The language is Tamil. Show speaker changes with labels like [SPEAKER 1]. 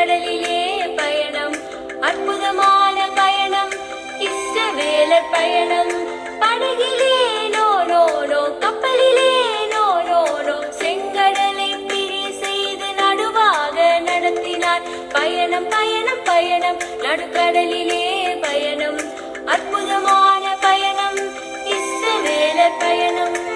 [SPEAKER 1] கடலிலே பயணம் அற்புதமான பயணம் இஷ்டவேலர் பயணம். படகிலே நோ நோ நோ கப்பலிலே நோ நோ நோ செங்கடலை பிழி செய்து நடுவாக நடத்தினார். பயணம் பயணம் அற்புதமான பயணம் இஷ்டவேலர் பயணம்.